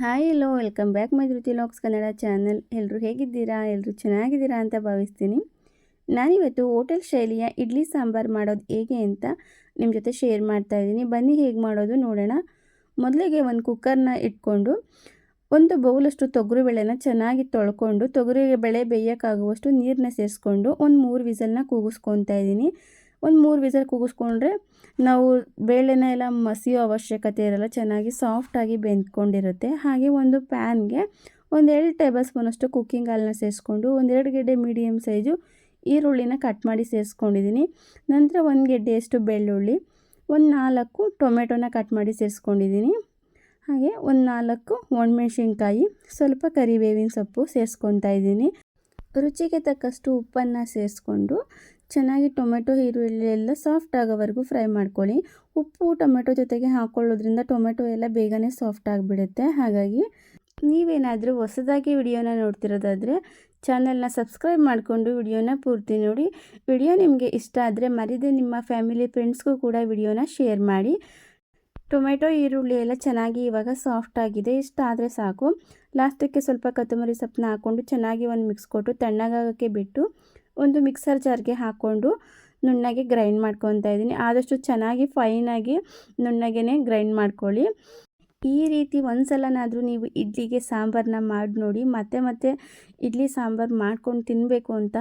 Hi hello welcome back my Dhriti LOX Kannada channel ಎಲ್ಲರೂ ಹೇಗಿದ್ದೀರಾ? ಎಲ್ಲರೂ ಚೆನ್ನಾಗಿದ್ದೀರಾ ಅಂತ ಭಾವಿಸ್ತೀನಿ. ನಾನಿವತ್ತು ಹೋಟೆಲ್ ಶೈಲಿಯ ಇಡ್ಲಿ ಸಾಂಬಾರು ಮಾಡೋದು ಹೇಗೆ ಅಂತ ನಿಮ್ಮ ಜೊತೆ ಶೇರ್ ಮಾಡ್ತಾ ಇದ್ದೀನಿ. ಬನ್ನಿ, ಹೇಗೆ ಮಾಡೋದು ನೋಡೋಣ. ಮೊದಲಿಗೆ ಒಂದು ಕುಕ್ಕರ್ನ ಇಟ್ಕೊಂಡು ಒಂದು ಬೌಲಷ್ಟು ತೊಗರಿ ಬೇಳೆನ ಚೆನ್ನಾಗಿ ತೊಳ್ಕೊಂಡು, ತೊಗರಿಗೆ ಬೆಳೆ ಬೇಯೋಕ್ಕಾಗುವಷ್ಟು ನೀರನ್ನ ಸೇರಿಸ್ಕೊಂಡು ಒಂದು ಮೂರು ವಿಸಲ್ನ ಕೂಗಿಸ್ಕೊತಾ ಇದ್ದೀನಿ. ಒಂದು ಮೂರು ವಿಸಲ್ ಕೂಗಿಸ್ಕೊಂಡ್ರೆ ನಾವು ಬೇಳೆನ ಎಲ್ಲ ಮಸಿಯೋ ಅವಶ್ಯಕತೆ ಇರಲ್ಲ, ಚೆನ್ನಾಗಿ ಸಾಫ್ಟಾಗಿ ಬೆಂದ್ಕೊಂಡಿರುತ್ತೆ. ಹಾಗೆ ಒಂದು ಪ್ಯಾನ್ಗೆ ಒಂದು ಎರಡು ಟೇಬಲ್ ಸ್ಪೂನಷ್ಟು ಕುಕ್ಕಿಂಗ್ ಹಾಲನ್ನ ಸೇರಿಸ್ಕೊಂಡು ಒಂದೆರಡು ಗೆಡ್ಡೆ ಮೀಡಿಯಮ್ ಸೈಜು ಈರುಳ್ಳಿನ ಕಟ್ ಮಾಡಿ ಸೇರಿಸ್ಕೊಂಡಿದ್ದೀನಿ. ನಂತರ ಒಂದು ಗೆಡ್ಡೆಯಷ್ಟು ಬೆಳ್ಳುಳ್ಳಿ, ಒಂದು ನಾಲ್ಕು ಟೊಮೆಟೊನ ಕಟ್ ಮಾಡಿ ಸೇರಿಸ್ಕೊಂಡಿದ್ದೀನಿ. ಹಾಗೆ ಒಂದು ನಾಲ್ಕು ಒಣಮೆಣ್ಸಿನ್ಕಾಯಿ, ಸ್ವಲ್ಪ ಕರಿಬೇವಿನ ಸೊಪ್ಪು ಸೇರಿಸ್ಕೊತಾ ಇದ್ದೀನಿ. ರುಚಿಗೆ ತಕ್ಕಷ್ಟು ಉಪ್ಪನ್ನು ಸೇರಿಸ್ಕೊಂಡು ಚೆನ್ನಾಗಿ ಟೊಮೆಟೊ, ಈರುಳ್ಳಿ ಎಲ್ಲ ಸಾಫ್ಟ್ ಆಗೋವರೆಗೂ ಫ್ರೈ ಮಾಡ್ಕೊಳ್ಳಿ. ಉಪ್ಪು, ಟೊಮೆಟೊ ಜೊತೆಗೆ ಹಾಕ್ಕೊಳ್ಳೋದ್ರಿಂದ ಟೊಮೆಟೊ ಎಲ್ಲ ಬೇಗನೆ ಸಾಫ್ಟ್ ಆಗಿಬಿಡುತ್ತೆ. ಹಾಗಾಗಿ ನೀವೇನಾದರೂ ಹೊಸದಾಗಿ ವಿಡಿಯೋನ ನೋಡ್ತಿರೋದಾದರೆ ಚಾನಲ್ನ ಸಬ್ಸ್ಕ್ರೈಬ್ ಮಾಡಿಕೊಂಡು ವಿಡಿಯೋನ ಪೂರ್ತಿ ನೋಡಿ. ವಿಡಿಯೋ ನಿಮಗೆ ಇಷ್ಟ ಆದರೆ ಮರಿದೆ ನಿಮ್ಮ ಫ್ಯಾಮಿಲಿ, ಫ್ರೆಂಡ್ಸ್ಗೂ ಕೂಡ ವಿಡಿಯೋನ ಶೇರ್ ಮಾಡಿ. ಟೊಮೆಟೊ, ಈರುಳ್ಳಿ ಎಲ್ಲ ಚೆನ್ನಾಗಿ ಇವಾಗ ಸಾಫ್ಟ್ ಆಗಿದೆ. ಇಷ್ಟ ಆದರೆ ಸಾಕು. ಲಾಸ್ಟಕ್ಕೆ ಸ್ವಲ್ಪ ಕೊತ್ತಂಬರಿ ಸೊಪ್ಪನ್ನ ಹಾಕ್ಕೊಂಡು ಚೆನ್ನಾಗಿ ಒಂದು ಮಿಕ್ಸ್ ಕೊಟ್ಟು ತಣ್ಣಗಾಗೋಕ್ಕೆ ಬಿಟ್ಟು ಒಂದು ಮಿಕ್ಸರ್ ಜಾರ್ಗೆ ಹಾಕ್ಕೊಂಡು ನುಣ್ಣಗೆ ಗ್ರೈಂಡ್ ಮಾಡ್ಕೊತಾ ಇದ್ದೀನಿ. ಆದಷ್ಟು ಚೆನ್ನಾಗಿ ಫೈನಾಗಿ ನುಣ್ಣಗೆ ಗ್ರೈಂಡ್ ಮಾಡ್ಕೊಳ್ಳಿ. ಈ ರೀತಿ ಒಂದು ಸಲನಾದರೂ ನೀವು ಇಡ್ಲಿಗೆ ಸಾಂಬಾರನ್ನ ಮಾಡಿ ನೋಡಿ, ಮತ್ತೆ ಮತ್ತೆ ಇಡ್ಲಿ ಸಾಂಬಾರು ಮಾಡ್ಕೊಂಡು ತಿನ್ನಬೇಕು ಅಂತ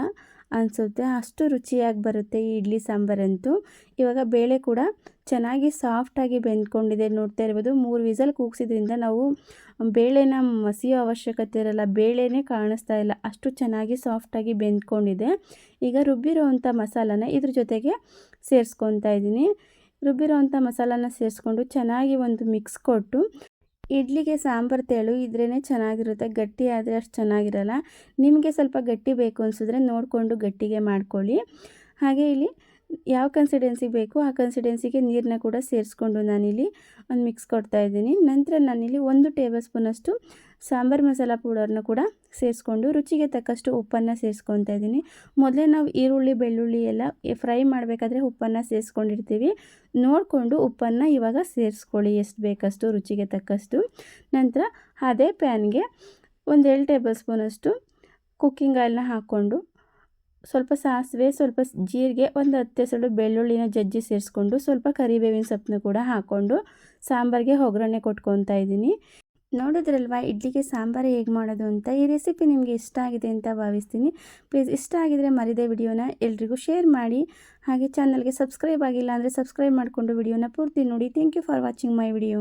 ಅನಿಸುತ್ತೆ. ಅಷ್ಟು ರುಚಿಯಾಗಿ ಬರುತ್ತೆ ಈ ಇಡ್ಲಿ ಸಾಂಬಾರಂತೂ. ಇವಾಗ ಬೇಳೆ ಕೂಡ ಚೆನ್ನಾಗಿ ಸಾಫ್ಟಾಗಿ ಬೆಂದ್ಕೊಂಡಿದೆ ನೋಡ್ತಾ ಇರ್ಬೋದು. ಮೂರು ವಿಸಲ್ ಕೂಗಿಸಿದ್ರಿಂದ ನಾವು ಬೇಳೆನ ಮಸಿಯೋ ಅವಶ್ಯಕತೆ ಇರಲ್ಲ, ಬೇಳೆನೇ ಕಾಣಿಸ್ತಾ ಇಲ್ಲ. ಅಷ್ಟು ಚೆನ್ನಾಗಿ ಸಾಫ್ಟಾಗಿ ಬೆಂದ್ಕೊಂಡಿದೆ. ಈಗ ರುಬ್ಬಿರೋವಂಥ ಮಸಾಲಾನ ಇದ್ರ ಜೊತೆಗೆ ಸೇರಿಸ್ಕೊತಾ ಇದ್ದೀನಿ. ರುಬ್ಬಿರೋವಂಥ ಮಸಾಲಾನ ಸೇರಿಸ್ಕೊಂಡು ಚೆನ್ನಾಗಿ ಒಂದು ಮಿಕ್ಸ್ ಕೊಟ್ಟು ಇಡ್ಲಿಗೆ ಸಾಂಬಾರು ತೆಳು ಇದ್ರೇ ಚೆನ್ನಾಗಿರುತ್ತೆ. ಗಟ್ಟಿ ಆದರೆ ಅಷ್ಟು ಚೆನ್ನಾಗಿರಲ್ಲ. ನಿಮಗೆ ಸ್ವಲ್ಪ ಗಟ್ಟಿ ಬೇಕು ಅನಿಸಿದ್ರೆ ನೋಡಿಕೊಂಡು ಗಟ್ಟಿಗೆ ಮಾಡ್ಕೊಳ್ಳಿ. ಹಾಗೆ ಇಲ್ಲಿ ಯಾವ ಕನ್ಸಿಡೆನ್ಸಿಗೆ ಬೇಕು ಆ ಕನ್ಸಿಡೆನ್ಸಿಗೆ ನೀರನ್ನ ಕೂಡ ಸೇರಿಸ್ಕೊಂಡು ನಾನಿಲ್ಲಿ ಒಂದು ಮಿಕ್ಸ್ ಕೊಡ್ತಾ ಇದ್ದೀನಿ. ನಂತರ ನಾನಿಲ್ಲಿ ಒಂದು ಟೇಬಲ್ ಸ್ಪೂನಷ್ಟು ಸಾಂಬಾರು ಮಸಾಲ ಪೌಡರ್ನ ಕೂಡ ಸೇರಿಸ್ಕೊಂಡು ರುಚಿಗೆ ತಕ್ಕಷ್ಟು ಉಪ್ಪನ್ನು ಸೇರಿಸ್ಕೊತಾ ಇದ್ದೀನಿ. ಮೊದಲೇ ನಾವು ಈರುಳ್ಳಿ, ಬೆಳ್ಳುಳ್ಳಿ ಎಲ್ಲ ಫ್ರೈ ಮಾಡಬೇಕಾದ್ರೆ ಉಪ್ಪನ್ನು ಸೇರಿಸ್ಕೊಂಡಿರ್ತೀವಿ. ನೋಡಿಕೊಂಡು ಉಪ್ಪನ್ನು ಇವಾಗ ಸೇರಿಸ್ಕೊಳ್ಳಿ, ಎಷ್ಟು ಬೇಕಷ್ಟು, ರುಚಿಗೆ ತಕ್ಕಷ್ಟು. ನಂತರ ಅದೇ ಪ್ಯಾನ್ಗೆ ಒಂದು ಏಳು ಟೇಬಲ್ ಸ್ಪೂನಷ್ಟು ಕುಕ್ಕಿಂಗ್ ಆಯಿಲ್ನ ಹಾಕ್ಕೊಂಡು ಸ್ವಲ್ಪ ಸಾಸಿವೆ, ಸ್ವಲ್ಪ ಜೀರಿಗೆ, ಒಂದು ಹತ್ತು ಹೆಸರು ಬೆಳ್ಳುಳ್ಳಿನ ಜಜ್ಜಿ ಸೇರಿಸ್ಕೊಂಡು ಸ್ವಲ್ಪ ಕರಿಬೇವಿನ ಸೊಪ್ಪನ್ನು ಕೂಡ ಹಾಕ್ಕೊಂಡು ಸಾಂಬಾರಿಗೆ ಒಗ್ಗರಣೆ ಕೊಟ್ಕೊತಾ ಇದ್ದೀನಿ. ನೋಡಿದ್ರಲ್ವ, ಇಡ್ಲಿಗೆ ಸಾಂಬಾರು ಹೇಗೆ ಮಾಡೋದು ಅಂತ? ಈ ರೆಸಿಪಿ ನಿಮಗೆ ಇಷ್ಟ ಆಗಿದೆ ಅಂತ ಭಾವಿಸ್ತೀನಿ. ಪ್ಲೀಸ್, ಇಷ್ಟ ಆಗಿದರೆ ಮರಿದೆ ವಿಡಿಯೋನ ಎಲ್ರಿಗೂ ಶೇರ್ ಮಾಡಿ. ಹಾಗೆ ಚಾನಲ್ಗೆ ಸಬ್ಸ್ಕ್ರೈಬ್ ಆಗಿಲ್ಲ ಅಂದರೆ ಸಬ್ಸ್ಕ್ರೈಬ್ ಮಾಡಿಕೊಂಡು ವಿಡಿಯೋನ ಪೂರ್ತಿ ನೋಡಿ. Thank you for watching my video